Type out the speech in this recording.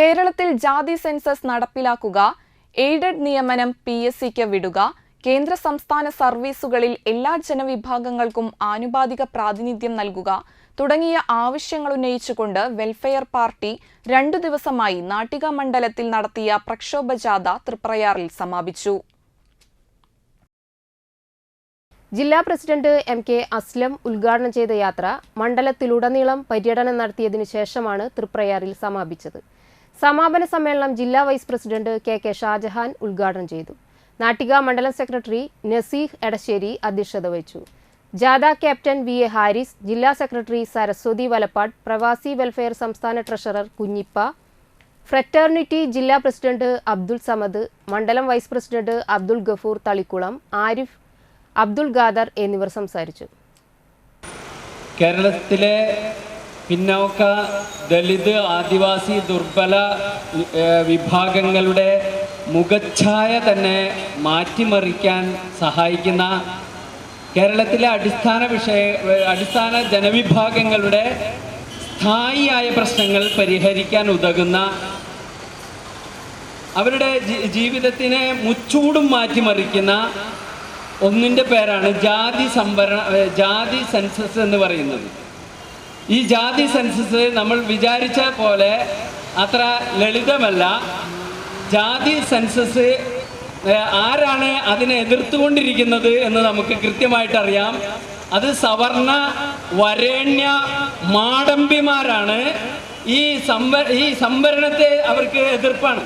കേരളത്തിൽ ജാതി സെൻസസ് നടപ്പിലാക്കുക എയ്ഡഡ് നിയമനം പി എസ് സിക്ക് വിടുക കേന്ദ്ര സംസ്ഥാന സർവീസുകളിൽ എല്ലാ ജനവിഭാഗങ്ങൾക്കും ആനുപാതിക പ്രാതിനിധ്യം നൽകുക തുടങ്ങിയ ആവശ്യങ്ങൾ ഉന്നയിച്ചുകൊണ്ട് വെൽഫെയർ പാർട്ടി രണ്ടു ദിവസമായി നാട്ടിക മണ്ഡലത്തിൽ നടത്തിയ പ്രക്ഷോഭ ജാഥ തൃപ്രയാറിൽ സമാപിച്ചു. ജില്ലാ പ്രസിഡന്റ് എം കെ അസ്ലം ഉദ്ഘാടനം ചെയ്ത യാത്ര മണ്ഡലത്തിലുടനീളം പര്യടനം നടത്തിയതിനു ശേഷമാണ് തൃപ്രയാറിൽ സമാപിച്ചത്. സമാപന സമ്മേളനം ജില്ലാ vice president K K Shajahan ഉദ്ഘാടനം ചെയ്തു. നാട്ടിക മണ്ഡലം സെക്രട്ടറി നസീഹ് എടശ്ശേരി അധ്യക്ഷത വഹിച്ചു. ജാഥ ക്യാപ്റ്റൻ വി എ ഹാരിസ് ജില്ലാ സെക്രട്ടറി സരസ്വതി വലപ്പാട് പ്രവാസി വെൽഫെയർ സംസ്ഥാന ട്രഷറർ കുഞ്ഞിപ്പ ഫ്രറ്റേർണിറ്റി ജില്ലാ പ്രസിഡന്റ് അബ്ദുൾ സമദ് മണ്ഡലം വൈസ് പ്രസിഡന്റ് അബ്ദുൾ ഗഫൂർ തളിക്കുളം ആരിഫ് അബ്ദുൾ ഗാദർ എന്നിവർ സംസാരിച്ചു. കേരളത്തിലെ പിന്നോക്ക ദളിത് ആദിവാസി ദുർബല വിഭാഗങ്ങളുടെ മുഖച്ഛായ തന്നെ മാറ്റിമറിക്കാൻ സഹായിക്കുന്ന കേരളത്തിലെ അടിസ്ഥാന വിഷയ അടിസ്ഥാന ജനവിഭാഗങ്ങളുടെ സ്ഥായിയായ പ്രശ്നങ്ങൾ പരിഹരിക്കാൻ ഉതകുന്ന അവരുടെ ജീവിതത്തിനെ മുച്ചൂടും മാറ്റിമറിക്കുന്ന ഒന്നിന്റെ പേരാണ് ജാതി സംവരണ ജാതി സെൻസസ് എന്ന് പറയുന്നത്. ഈ ജാതി സെൻസസ് നമ്മൾ വിചാരിച്ച പോലെ അത്ര ലളിതമല്ല. ജാതി സെൻസസ് ആരാണ് അതിനെ എതിർത്തുകൊണ്ടിരിക്കുന്നത് എന്ന് നമുക്ക് കൃത്യമായിട്ട് അറിയാം അത് സവർണ വരേണ്യ മാടമ്പിമാരാണ്. ഈ സംവ ഈ സംവരണത്തെ അവർക്ക് എതിർപ്പാണ്.